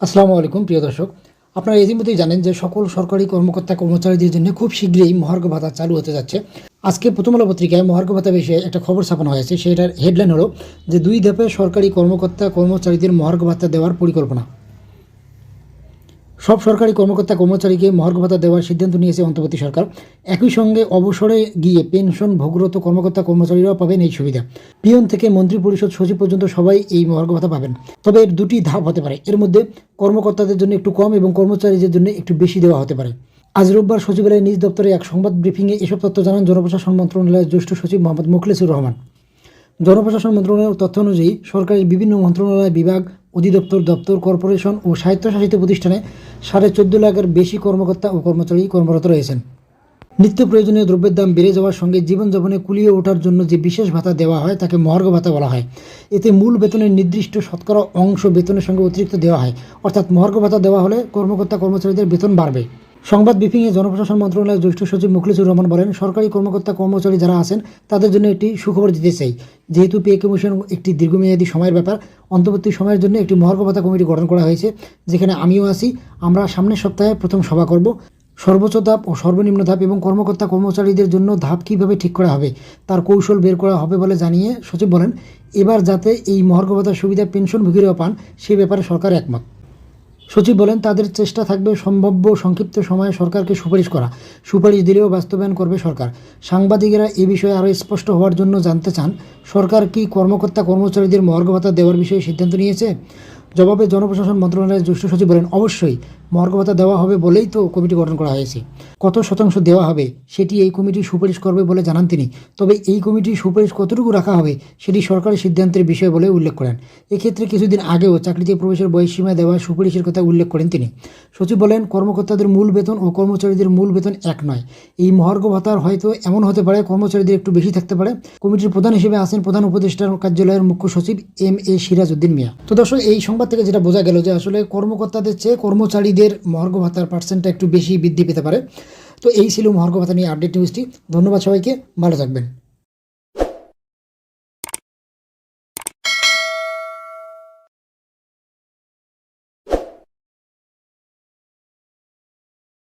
আসসালামু আলাইকুম, প্রিয় দর্শক। আপনারা ইতিমধ্যেই জানেন যে সকল সরকারি কর্মকর্তা কর্মচারীদের জন্য খুব শীঘ্রই মহার্ঘ ভাতা চালু হতে যাচ্ছে। আজকে প্রথম আলো পত্রিকায় মহার্ঘ ভাতা বিষয়ে একটা খবর ছাপানো হয়েছে। সেটার হেডলাইন হলো যে দুই ধাপে সরকারি কর্মকর্তা কর্মচারীদের মহার্ঘ ভাতা দেওয়ার পরিকল্পনা। সব সরকারি কর্মকর্তা, কর্মচারীকে মহার্ঘ ভাতা দেওয়ার সিদ্ধান্ত নিয়েছে অন্তর্বর্তী সরকার। একই সঙ্গে অবসরে গিয়ে পেনশন ভোগরত কর্মকর্তা, কর্মচারীরাও পাবেন এই সুবিধা। পিয়ন থেকে মন্ত্রী পরিষদ সচিব পর্যন্ত সবাই এই মহার্ঘ ভাতা পাবেন। তবে এর দুটি ধাপ হতে পারে। এর মধ্যে কর্মকর্তাদের জন্য একটু কম এবং কর্মচারীদের জন্য একটু বেশি দেওয়া হতে পারে। আজ রোববার সচিবালয়ের নিজ দপ্তরে এক সংবাদ ব্রিফিংয়ে এসব তথ্য জানান জনপ্রশাসন মন্ত্রণালয়ের জ্যেষ্ঠ সচিব মোহাম্মদ মুখলেসুর রহমান। জনপ্রশাসন মন্ত্রণালয়ের তথ্য অনুযায়ী সরকারের বিভিন্ন মন্ত্রণালয় বিভাগ, অধিদপ্তর, দপ্তর, কর্পোরেশন ও স্বায়ত্তশাসিত প্রতিষ্ঠানে সাড়ে চোদ্দ লাখের বেশি কর্মকর্তা ও কর্মচারী কর্মরত রয়েছেন। নিত্য প্রয়োজনীয় দ্রব্যের দাম বেড়ে যাওয়ার সঙ্গে জীবনযাপনে কুলিয়ে ওঠার জন্য যে বিশেষ ভাতা দেওয়া হয় তাকে মহার্ঘ ভাতা বলা হয়। এতে মূল বেতনের নির্দিষ্ট শতকরা অংশ বেতনের সঙ্গে অতিরিক্ত দেওয়া হয়। অর্থাৎ মহার্ঘ ভাতা দেওয়া হলে কর্মকর্তা কর্মচারীদের বেতন বাড়বে। সংবাদ ব্রিফিংয়ে জনপ্রশাসন মন্ত্রণালয়ের জ্যেষ্ঠ সচিব মুখলিসুর রহমান বলেন, সরকারি কর্মকর্তা, কর্মচারী যারা আছেন, তাদের জন্য একটি সুখবর দিতে চাই। যেহেতু পে কমিশন একটি দীর্ঘমেয়াদী সময়ের ব্যাপার, অন্তর্বর্তী সময়ের জন্য একটি মহার্ঘভাতা কমিটি গঠন করা হয়েছে, যেখানে আমিও আছি, আমরা সামনের সপ্তাহে প্রথম সভা করব। সর্বোচ্চ ধাপ ও সর্বনিম্ন ধাপ এবং কর্মকর্তা, কর্মচারীদের জন্য ধাপ কীভাবে ঠিক করা হবে, তার কৌশল বের করা হবে বলে জানিয়ে সচিব বলেন, এবার যাতে এই মহার্ঘ ভাতার সুবিধা পেনশনভোগীরাও পান, সে ব্যাপারে সরকার একমত। সচিব বলেন, তাদের চেষ্টা থাকবে সম্ভাব্য সংক্ষিপ্ত সময়ে সরকারকে সুপারিশ করা। সুপারিশ দিলেও বাস্তবায়ন করবে সরকার। সাংবাদিকেরা এ বিষয়ে আরও স্পষ্ট হওয়ার জন্য জানতে চান, সরকার কি কর্মকর্তা কর্মচারীদের মর্গ ভাতা দেওয়ার বিষয়ে সিদ্ধান্ত নিয়েছে? জবাবে জনপ্রশাসন মন্ত্রণালয়ের জ্যেষ্ঠ সচিব বলেন, অবশ্যই। ভাতা দেওয়া হবে বলেই তো কমিটি গঠন করা হয়েছে। কত শতাংশ দেওয়া হবে সেটি এই কমিটি সুপারিশ করবে বলে জানান তিনি। তবে এই কমিটির সুপারিশ কতটুকু রাখা হবে সেটি সরকারের সিদ্ধান্তের বিষয় বলে উল্লেখ করেন। এক্ষেত্রে কিছুদিন আগেও চাকরিতে প্রবেশের বয়সসীমা দেওয়া সুপারিশের কথা উল্লেখ করেন তিনি। সচিব বলেন, কর্মকর্তাদের মূল বেতন ও কর্মচারীদের মূল বেতন এক নয়। এই মহার্ঘ ভাতার হয়তো এমন হতে পারে, কর্মচারীদের একটু বেশি থাকতে পারে। কমিটির প্রধান হিসেবে আছেন প্রধান উপদেষ্টার কার্যালয়ের মুখ্য সচিব এম এ সিরাজ উদ্দিন মিয়া। তো দর্শক, এই সংবাদ থেকে যেটা বোঝা গেল যে আসলে কর্মকর্তাদের চেয়ে কর্মচারীদের মহার্ঘ ভাতার পার্সেন্টটা একটু বেশি বৃদ্ধি পেতে পারে। তো এই ছিল মহর্ঘ ভাতা নিয়ে আপডেট নিউজটি ধন্যবাদ সবাইকে। ভালো থাকবেন।